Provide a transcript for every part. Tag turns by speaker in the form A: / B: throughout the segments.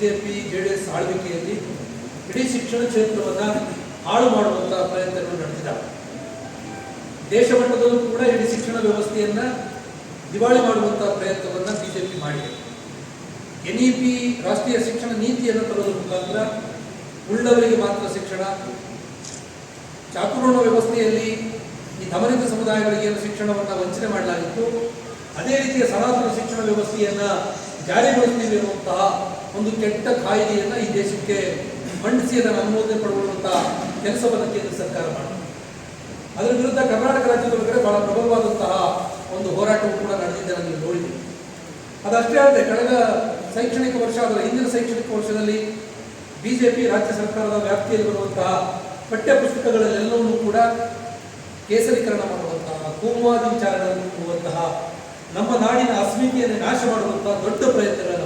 A: J P J D S ಆಳ್ವಿಕೆಯಲ್ಲಿ ಇಡೀ ಶಿಕ್ಷಣ ಕ್ಷೇತ್ರವನ್ನು ಹಾಳು ಮಾಡುವಂಥ ಪ್ರಯತ್ನಗಳು ನಡೆಸಿದ ದೇಶ ಮಟ್ಟದಲ್ಲೂ ಕೂಡ ಇಡೀ ಶಿಕ್ಷಣ ವ್ಯವಸ್ಥೆಯನ್ನ ದಿವಾಳಿ ಮಾಡುವಂಥ ಪ್ರಯತ್ನವನ್ನು ಬಿ ಜೆ ಪಿ ಮಾಡಿದೆ. ಎನ್ ಇ ರಾಷ್ಟ್ರೀಯ ಶಿಕ್ಷಣ ನೀತಿಯನ್ನು ತರುವುದರ ಮುಖಾಂತರ ಉಳ್ಳವರಿಗೆ ಮಾತ್ರ ಶಿಕ್ಷಣ ಚಾತುರ್ಣ ವ್ಯವಸ್ಥೆಯಲ್ಲಿ ಈ ಧಮನಿತ ಸಮುದಾಯಗಳಿಗೆ ಶಿಕ್ಷಣವನ್ನು ವಂಚನೆ ಮಾಡಲಾಗಿತ್ತು, ಅದೇ ರೀತಿಯ ಸನಾತನ ಶಿಕ್ಷಣ ವ್ಯವಸ್ಥೆಯನ್ನು ಜಾರಿಗೊಳಿಸಲಿರುವಂತಹ ಒಂದು ಕೆಟ್ಟ ಕಾಯ್ದೆಯನ್ನು ಈ ದೇಶಕ್ಕೆ ಮಂಡಿಸಿ ಅದನ್ನು ಅನುಮೋದನೆ ಪಡೆಯುವಂತಹ ಕೆಲಸವನ್ನು ಕೇಂದ್ರ ಸರ್ಕಾರ ಮಾಡಿದೆ ಅದರ ವಿರುದ್ಧ ಕರ್ನಾಟಕ ರಾಜ್ಯದ ಒಳಗಡೆ ಬಹಳ ಪ್ರಬಲವಾದಂತಹ ಒಂದು ಹೋರಾಟವು ಕೂಡ ನಡೆದಿದ್ದನ್ನು ನೀವು ನೋಡಿದ್ದೀವಿ ಅದಷ್ಟೇ ಅಲ್ಲದೆ ಕಳೆದ ಶೈಕ್ಷಣಿಕ ವರ್ಷ ಅದರ ಹಿಂದಿನ ಶೈಕ್ಷಣಿಕ ವರ್ಷದಲ್ಲಿ ಬಿಜೆಪಿ ರಾಜ್ಯ ಸರ್ಕಾರದ ವ್ಯಾಪ್ತಿಯಲ್ಲಿ ಬರುವಂತಹ ಪಠ್ಯ ಕೂಡ ಕೇಸರೀಕರಣ ಮಾಡುವಂತಹ, ಕೋಮುವಾದಿ ವಿಚಾರಗಳನ್ನು ನಮ್ಮ ನಾಡಿನ ಅಸ್ಮಿತೆಯನ್ನು ನಾಶ ಮಾಡುವಂತಹ ದೊಡ್ಡ ಪ್ರಯತ್ನಗಳನ್ನು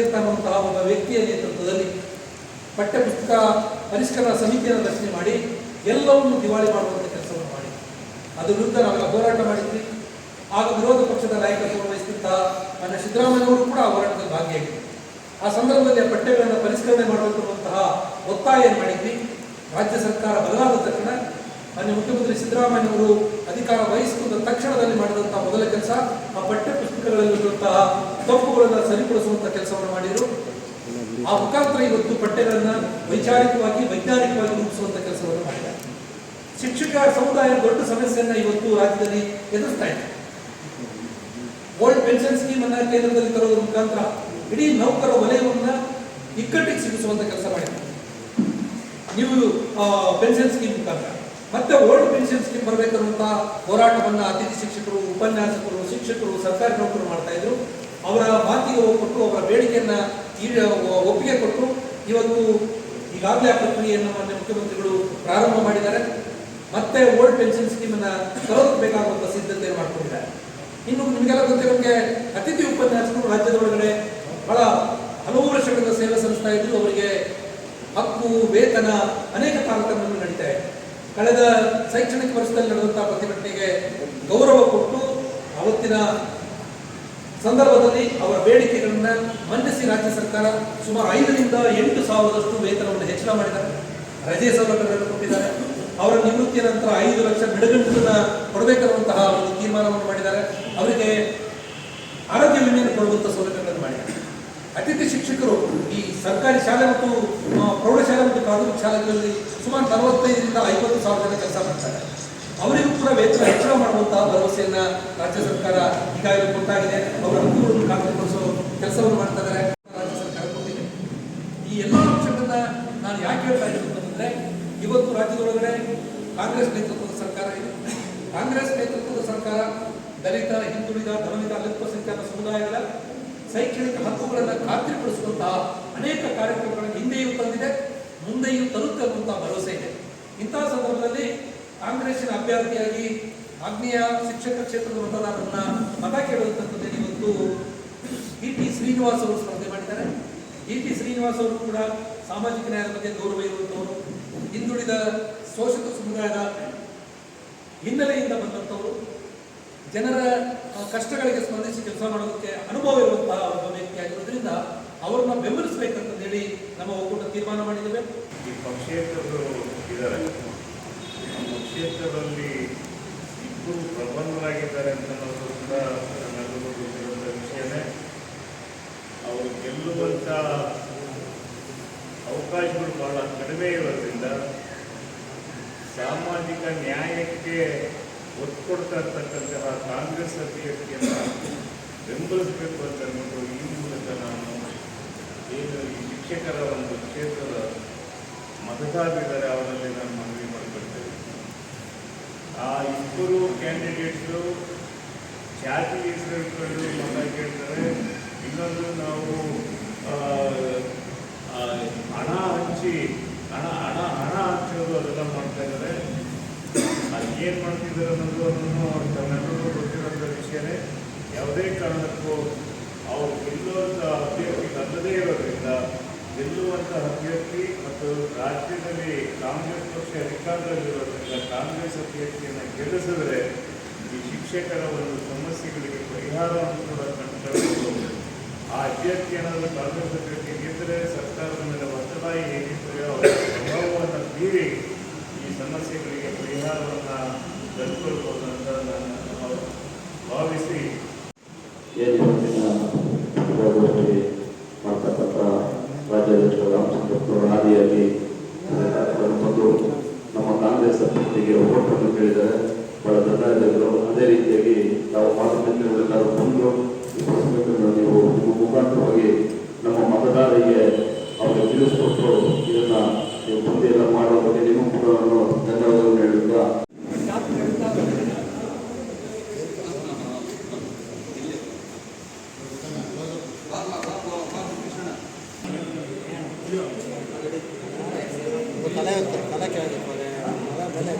A: ಅನ್ನುವಂತಹ ಒಬ್ಬ ವ್ಯಕ್ತಿಯ ನೇತೃತ್ವದಲ್ಲಿ ಪಠ್ಯಪುಸ್ತಕ ಪರಿಷ್ಕರಣಾ ಸಮಿತಿಯನ್ನು ರಚನೆ ಮಾಡಿ ಎಲ್ಲವನ್ನು ದಿವಾಳಿ ಮಾಡುವಂಥ ಕೆಲಸವನ್ನು ಮಾಡಿ. ಅದ್ರ ವಿರುದ್ಧ ನಾವೆಲ್ಲ ಹೋರಾಟ ಮಾಡಿದ್ವಿ. ಆಗ ವಿರೋಧ ಪಕ್ಷದ ನಾಯಕತ್ವವನ್ನು ವಹಿಸಿದಂತಹ ನನ್ನ ಸಿದ್ದರಾಮಯ್ಯವರು ಕೂಡ ಆ ಹೋರಾಟದಲ್ಲಿ ಭಾಗಿಯಾಗಿದ್ದರು. ಆ ಸಂದರ್ಭದಲ್ಲಿ ಪಠ್ಯಗಳನ್ನು ಪರಿಷ್ಕರಣೆ ಮಾಡುವಂತಹ ಒತ್ತಾಯ ಮಾಡಿದ್ವಿ. ರಾಜ್ಯ ಸರ್ಕಾರ ಬದಲಾದ ತಕ್ಷಣ ಮಾನ್ಯ ಮುಖ್ಯಮಂತ್ರಿ ಸಿದ್ದರಾಮಯ್ಯವರು ಅಧಿಕಾರ ವಹಿಸಿಕೊಂಡ ತಕ್ಷಣದಲ್ಲಿ ಮಾಡಿದಂತಹ ಮೊದಲ ಕೆಲಸ, ಆ ಪಠ್ಯ ಪುಸ್ತಕಗಳಲ್ಲಿರುವಂತಹ ತಪ್ಪುಗಳನ್ನು ಸರಿಪಡಿಸುವಂತಹ ಕೆಲಸವನ್ನು ಮಾಡಿದರು. ಆ ಮುಖಾಂತರ ಇವತ್ತು ಪಠ್ಯಗಳನ್ನ ವೈಚಾರಿಕವಾಗಿ, ವೈಜ್ಞಾನಿಕವಾಗಿ ರೂಪಿಸುವಂತಹ ಕೆಲಸವನ್ನು ಮಾಡಿದ್ದಾರೆ. ಶಿಕ್ಷಕ ಸಮುದಾಯ ದೊಡ್ಡ ಸಮಸ್ಯೆಯನ್ನ ಇವತ್ತು ರಾಜ್ಯದಲ್ಲಿ ಎದುರಿಸ್ತಾ ಇದೆ. ಓಲ್ಡ್ ಪೆನ್ಷನ್ ಸ್ಕೀಮ್ ಅನ್ನ ಕೇಂದ್ರದಲ್ಲಿ ತರೋದ್ರ ಮುಖಾಂತರ ಇಡೀ ನೌಕರ ವಲಯವನ್ನ ಇಕ್ಕಟ್ಟಿಗೆ ಸಿಗಿಸುವಂತ ಕೆಲಸ ಮಾಡಿದ್ದಾರೆ. ನೀವು ಪೆನ್ಷನ್ ಸ್ಕೀಮ್ ಮುಖಾಂತರ. ಮತ್ತೆ ಓಲ್ಡ್ ಪೆನ್ಷನ್ ಸ್ಕೀಮ್ ಬರಬೇಕನ್ನುವಂತ ಹೋರಾಟವನ್ನು ಅತಿಥಿ ಶಿಕ್ಷಕರು, ಉಪನ್ಯಾಸಕರು, ಶಿಕ್ಷಕರು, ಸರ್ಕಾರಿ ನೌಕರರು ಮಾಡ್ತಾ ಇದ್ರು. ಅವರ ಮಾತಿಗೆ ಕೊಟ್ಟು, ಅವರ ಬೇಡಿಕೆಯನ್ನು ಒಪ್ಪಿಗೆ ಕೊಟ್ಟು ಇವತ್ತು ಈಗಾಗಲೇ ಆ ಪ್ರಕ್ರಿಯೆಯನ್ನು ಮಾನ್ಯ ಮುಖ್ಯಮಂತ್ರಿಗಳು ಪ್ರಾರಂಭ ಮಾಡಿದ್ದಾರೆ. ಮತ್ತೆ ಓಲ್ಡ್ ಪೆನ್ಷನ್ ಸ್ಕೀಮ್ ಅನ್ನ ತರೋದಕ್ಕೆ ಸಿದ್ಧತೆ ಮಾಡಿಕೊಂಡಿದ್ದಾರೆ. ಇನ್ನು ನಿಮಗೆಲ್ಲ ಗೊತ್ತಿರೋಂಗೆ ಅತಿಥಿ ಉಪನ್ಯಾಸಕರು ರಾಜ್ಯದೊಳಗಡೆ ಬಹಳ ಹಲವು ವರ್ಷಗಳಿಂದ ಸೇವೆ ಸಲ್ಲಿಸ್ತಾ ಇದ್ರು. ಅವರಿಗೆ ಹಕ್ಕು, ವೇತನ ಅನೇಕ ಕಾರ್ಯಕ್ರಮಗಳು ನಡೀತಾ ಇದೆ. ಕಳೆದ ಶೈಕ್ಷಣಿಕ ವರ್ಷದಲ್ಲಿ ನಡೆದಂತಹ ಪ್ರತಿಭಟನೆಗೆ ಗೌರವ ಕೊಟ್ಟು ಅವತ್ತಿನ ಸಂದರ್ಭದಲ್ಲಿ ಅವರ ಬೇಡಿಕೆಗಳನ್ನ ಮನ್ನಿಸಿ ರಾಜ್ಯ ಸರ್ಕಾರ ಸುಮಾರು ಐದರಿಂದ ಎಂಟು ಸಾವಿರದಷ್ಟು ವೇತನವನ್ನು ಹೆಚ್ಚಳ ಮಾಡಿದ್ದಾರೆ. ರಜೆ ಸೌಲಭ್ಯಗಳನ್ನು ಕೊಟ್ಟಿದ್ದಾರೆ. ಅವರ ನಿವೃತ್ತಿಯ ನಂತರ ಐದು ಲಕ್ಷ ಬಿಡುಗಂಟನ್ನ ಕೊಡಬೇಕಾದಂತಹ ಒಂದು ತೀರ್ಮಾನವನ್ನು ಮಾಡಿದ್ದಾರೆ. ಅವರಿಗೆ ಆರೋಗ್ಯ ವಿಮೆಯನ್ನು ಕೊಡುವಂತ ಸೌಲಭ್ಯಗಳನ್ನು ಮಾಡಿದ್ದಾರೆ ಅತಿಥಿ ಶಿಕ್ಷಕರು ಈ ಸರ್ಕಾರಿ ಶಾಲೆ ಮತ್ತು ಪ್ರೌಢಶಾಲೆ ಮತ್ತು ಪ್ರಾಥಮಿಕ ಶಾಲೆಗಳಲ್ಲಿ ಸುಮಾರು ನಲವತ್ತೈದರಿಂದ ಐವತ್ತು ಸಾವಿರ ಜನ ಕೆಲಸ ಮಾಡ್ತಾರೆ. ಅವರಿಗೂ ಕೂಡ ವೇತನ ಹೆಚ್ಚಳ ಮಾಡುವಂತಹ ಭರವಸೆಯನ್ನ ರಾಜ್ಯ ಸರ್ಕಾರ ಈಗಾಗಲೇ ಕೊಟ್ಟಾಗಿದೆ ಅವರ ಅನುಕೂಲವನ್ನು ಖಾತ್ರಿಪಡಿಸೋ ಕೆಲಸವನ್ನು ಮಾಡ್ತಾ ಇದ್ದಾರೆ. ರಾಜ್ಯ ಸರ್ಕಾರ ಕೊಟ್ಟಿದೆ. ಈ ಎಲ್ಲ ಅಂಶಗಳನ್ನ ನಾನು ಯಾಕೆ ಹೇಳ್ತಾ ಇದ್ದೀನಿ ಅಂತಂದ್ರೆ, ಇವತ್ತು ರಾಜ್ಯದೊಳಗಡೆ ಕಾಂಗ್ರೆಸ್ ನೇತೃತ್ವದ ಸರ್ಕಾರ ಇದೆ. ಕಾಂಗ್ರೆಸ್ ನೇತೃತ್ವದ ಸರ್ಕಾರ ದಲಿತ, ಹಿಂದುಳಿದ ಧನವಿದ ಅಲ್ಪಸಂಖ್ಯಾತ ಸಮುದಾಯಗಳ ಶೈಕ್ಷಣಿಕ ಹಕ್ಕುಗಳನ್ನು ಖಾತ್ರಿಪಡಿಸುವಂತಹ ಅನೇಕ ಕಾರ್ಯಕ್ರಮಗಳನ್ನು ಹಿಂದೆಯೂ ತಂದಿದೆ, ಮುಂದೆಯೂ ತರುತ್ತೆ ಅನ್ನುವಂತಹ ಭರವಸೆ ಇದೆ. ಇಂತಹ ಸಂದರ್ಭದಲ್ಲಿ ಕಾಂಗ್ರೆಸ್ಸಿನ ಅಭ್ಯರ್ಥಿಯಾಗಿ ಆಗ್ನೇಯ ಶಿಕ್ಷಕ ಕ್ಷೇತ್ರದ ಮತದಾರರನ್ನ ಮತ ಕೇಳುವಂಥದ್ದು ಇವತ್ತು ಇ ಟಿ. ಶ್ರೀನಿವಾಸ್ ಅವರು ಸ್ಪರ್ಧೆ ಮಾಡಿದ್ದಾರೆ. E T. ಶ್ರೀನಿವಾಸ್ ಅವರು ಕೂಡ ಸಾಮಾಜಿಕ ನ್ಯಾಯದ ಬಗ್ಗೆ ಗೌರವ ಇರುವಂಥವರು ಹಿಂದುಳಿದ ಶೋಷಿತ ಸಮುದಾಯದ ಹಿನ್ನೆಲೆಯಿಂದ ಬಂದಂಥವರು ಜನರ ಕಷ್ಟಗಳಿಗೆ ಸ್ಪಂದಿಸಿ ಕೆಲಸ ಮಾಡೋದಕ್ಕೆ ಅನುಭವ ಇರುವಂತಹ ಒಬ್ಬ ವ್ಯಕ್ತಿ ಆಗಿರೋದ್ರಿಂದ ಅವರನ್ನ ಬೆಂಬಲಿಸಬೇಕಂತ ಹೇಳಿ ನಮ್ಮ ಒಕ್ಕೂಟ ತೀರ್ಮಾನ ಮಾಡಿದ್ದೇವೆ.
B: ಈ ಪಕ್ಷೇತರರು ಇದ್ದಾರೆ. ಪಕ್ಷೇತರರಲ್ಲಿ ಇಬ್ಬರು ಪ್ರಬಂಧರಾಗಿದ್ದಾರೆ ಅಂತ ಅನ್ನೋದು ಕೂಡ ವಿಷಯನೇ. ಅವರು ಗೆಲ್ಲುವಂತ ಅವಕಾಶಗಳು ಬಹಳ ಕಡಿಮೆ ಇರೋದ್ರಿಂದ ಸಾಮಾಜಿಕ ನ್ಯಾಯಕ್ಕೆ ಒತ್ತು ಕೊಡ್ತಾ ಇರ್ತಕ್ಕಂತಹ ಕಾಂಗ್ರೆಸ್ ಅಭ್ಯರ್ಥಿಯನ್ನು ಬೆಂಬಲಿಸಬೇಕು ಅಂತ ಅಂದ್ಬಿಟ್ಟು ಈ ಮೂಲಕ ನಾನು ಏನು ಈ ಶಿಕ್ಷಕರ ಒಂದು ಕ್ಷೇತ್ರದ ಮತದಾರರಿದ್ದಾರೆ, ಅವರಲ್ಲಿ ನಾನು ಮನವಿ ಮಾಡಿಕೊಳ್ತೇನೆ. ಆ ಇಬ್ಬರು ಕ್ಯಾಂಡಿಡೇಟ್ಸು ಜಾತಿ ಹೆಸರುಗಳು ಮತ ಕೇಳ್ತಾರೆ. ಇನ್ನೊಂದು ನಾವು ಹಣ ಹಂಚಿ, ಹಣ ಹಣ ಹಣ ಹಂಚೋದು ಅದೆಲ್ಲ ಮಾಡ್ತಾ ಇದ್ದಾರೆ. ಏನು ಮಾಡ್ತಿದ್ದಾರೆ ಅನ್ನೋದು ಅದನ್ನು ತಮ್ಮೆಲ್ಲರಿಗೂ ಗೊತ್ತಿರೋಂಥ ವಿಷಯನೇ ಯಾವುದೇ ಕಾರಣಕ್ಕೂ ಅವರು ಗೆಲ್ಲುವಂಥ ಅಭ್ಯರ್ಥಿ ಅಲ್ಲದೇ ಇರೋದ್ರಿಂದ ಗೆಲ್ಲುವಂಥ ಅಭ್ಯರ್ಥಿ ಮತ್ತು ರಾಜ್ಯದಲ್ಲಿ ಕಾಂಗ್ರೆಸ್ ಪಕ್ಷ ಅಧಿಕಾರದಲ್ಲಿರೋದ್ರಿಂದ ಕಾಂಗ್ರೆಸ್ ಅಭ್ಯರ್ಥಿಯನ್ನು ಗೆಲ್ಲಿಸಿದರೆ ಈ ಶಿಕ್ಷಕರ ಒಂದು ಸಮಸ್ಯೆಗಳಿಗೆ ಪರಿಹಾರವನ್ನು ಕೂಡ ಕಂಡುಕೊಳ್ಳಬಹುದು. ಆ ಅಭ್ಯರ್ಥಿ ಏನಾದರೂ ಕಾಂಗ್ರೆಸ್ ಅಭ್ಯರ್ಥಿ ಗೆದ್ದರೆ ಸರ್ಕಾರದ ಮೇಲೆ ಒತ್ತಡ ಏನಿದ್ದರೆ ಅವರ ಪ್ರಭಾವವನ್ನು ಈ ಸಮಸ್ಯೆಗಳಿಗೆ ಪರಿಹಾರವನ್ನು ತಂದುಕೊಳ್ಬೋದು ಅಂತ ನಾನು ಭಾವಿಸಿ.
C: ಬಂದು ನಮ್ಮ ಅದೇ ರೀತಿಯಾಗಿ ನಾವು ನೀವು ಮುಖಾಂತರವಾಗಿ ನಮ್ಮ ಮತದಾರರಿಗೆ ಅವರಿಗೆ ತಿಳಿಸ್ಕೊಟ್ಟು ಇದನ್ನ ನೀವು
D: தலை தலை கேட்க போகிறேன் அதான் தலை